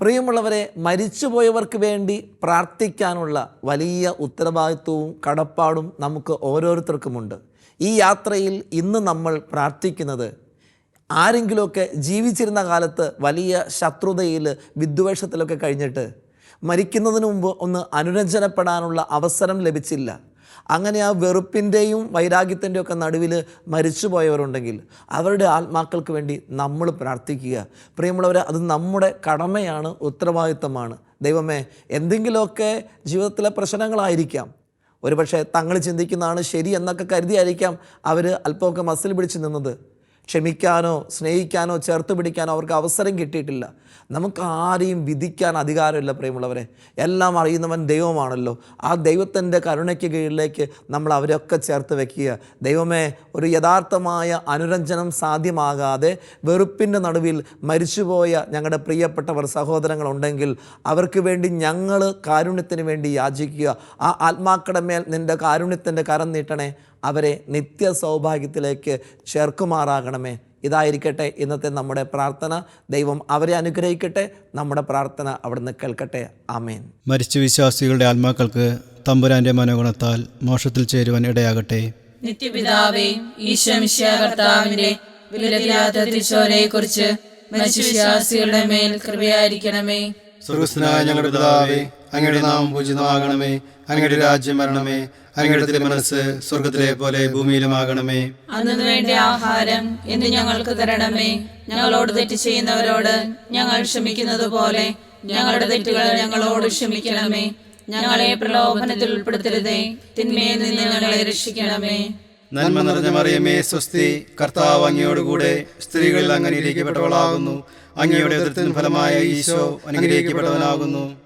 പ്രിയമുള്ളവരെ മരിച്ചുപോയവർക്ക് വേണ്ടി പ്രാർത്ഥിക്കാനുള്ള വലിയ ഉത്തരവാദിത്വവും കടപ്പാടും നമുക്ക് ഓരോരുത്തർക്കുമുണ്ട്. ഈ യാത്രയിൽ ഇന്ന് നമ്മൾ പ്രാർത്ഥിക്കുന്നത് ആരെങ്കിലുമൊക്കെ ജീവിച്ചിരുന്ന കാലത്ത് വലിയ ശത്രുതയിൽ വിദ്വേഷത്തിലൊക്കെ കഴിഞ്ഞിട്ട് മരിക്കുന്നതിന് മുമ്പ് ഒന്ന് അനുരഞ്ജനപ്പെടാനുള്ള അവസരം ലഭിച്ചില്ല. അങ്ങനെ ആ വെറുപ്പിന്റെയും വൈരാഗ്യത്തിന്റെയും ഒക്കെ നടുവിൽ മരിച്ചുപോയവരുണ്ടെങ്കിൽ അവരുടെ ആത്മാക്കൾക്ക് വേണ്ടി നമ്മൾ പ്രാർത്ഥിക്കുക. പ്രിയമുള്ളവർ അത് നമ്മുടെ കടമയാണ് ഉത്തരവാദിത്തമാണ്. ദൈവമേ എന്തെങ്കിലുമൊക്കെ ജീവിതത്തിലെ പ്രശ്നങ്ങളായിരിക്കാം. ഒരുപക്ഷെ തങ്ങൾ ചിന്തിക്കുന്നതാണ് ശരി എന്നൊക്കെ കരുതിയായിരിക്കാം അവർ അല്പമൊക്കെ മസിൽ പിടിച്ച് നിന്നത്. ക്ഷമിക്കാനോ സ്നേഹിക്കാനോ ചേർത്ത് പിടിക്കാനോ അവർക്ക് അവസരം കിട്ടിയിട്ടില്ല. നമുക്ക് ആരെയും വിധിക്കാൻ അധികാരമില്ല പ്രിയമുള്ളവരെ. എല്ലാം അറിയുന്നവൻ ദൈവമാണല്ലോ. ആ ദൈവത്തിന്റെ കരുണയ്ക്ക് കീഴിലേക്ക് നമ്മൾ അവരൊക്കെ ചേർത്ത് വെക്കുക. ദൈവമേ ഒരു യഥാർത്ഥമായ അനുരഞ്ജനം സാധ്യമാകാതെ വെറുപ്പിന്റെ നടുവിൽ മരിച്ചുപോയ ഞങ്ങളുടെ പ്രിയപ്പെട്ടവർ സഹോദരങ്ങളുണ്ടെങ്കിൽ അവർക്ക് വേണ്ടി ഞങ്ങൾ കാരുണ്യത്തിന് വേണ്ടി യാചിക്കുക. ആ ആത്മാക്കളുടെ മേൽ നിന്റെ കാരുണ്യത്തിന്റെ കരം നീട്ടണേ. അവരെ നിത്യ സൗഭാഗ്യത്തിലേക്ക് ചേർക്കുമാറാകണമേ. ഇതായിരിക്കട്ടെ ഇന്നത്തെ നമ്മുടെ പ്രാർത്ഥന. ദൈവം അവരെ അനുഗ്രഹിക്കട്ടെ. നമ്മുടെ പ്രാർത്ഥന അവിടുന്ന് കേൾക്കട്ടെ. ആമേൻ. മരിച്ച വിശ്വാസികളുടെ ആത്മാക്കൾക്ക് തമ്പുരാന്റെ മനോഗുണത്താൽ മോക്ഷത്തിൽ ചേരുവാൻ ഇടയാകട്ടെ. നിത്യപിതാവേ തിരിച്ചോരയെ കുറിച്ച് മേൽ കൃപയായിരിക്കണമേ. ഞങ്ങളുടെ പിതാവേ അങ്ങയുടെ നാമം പൂജിതമാകണമേ. അങ്ങയുടെ രാജ്യം വരണമേ. അങ്ങയുടെ തിരുമനസ് സ്വർഗത്തിലെ പോലെ ഭൂമിയിലുമാകണമേ. അന്നു വേണ്ട ആഹാരം എന്ന് ഞങ്ങൾക്ക് തരണമേ. ഞങ്ങളോട് തെറ്റ് ചെയ്യുന്നവരോട് ഞങ്ങൾ ക്ഷമിക്കുന്നത് പോലെ ഞങ്ങളുടെ തെറ്റുകൾ ഞങ്ങളോട് ക്ഷമിക്കണമേ. ഞങ്ങളെ പ്രലോഭനത്തിൽ ഉൾപ്പെടുത്തരുതേ. തിന്മയിൽ നിന്ന് ഞങ്ങളെ രക്ഷിക്കണമേ. നന്മ നിറഞ്ഞ മറിയമേ സ്വസ്തി കർത്താവ് അങ്ങയോടുകൂടെ സ്ത്രീകളിൽ അങ്ങ് അനുഗ്രഹിക്കപ്പെട്ടവളാകുന്നു. അങ്ങയുടെ ഫലമായ ഈശോ അനുഗ്രഹിക്കപ്പെട്ടവനാകുന്നു.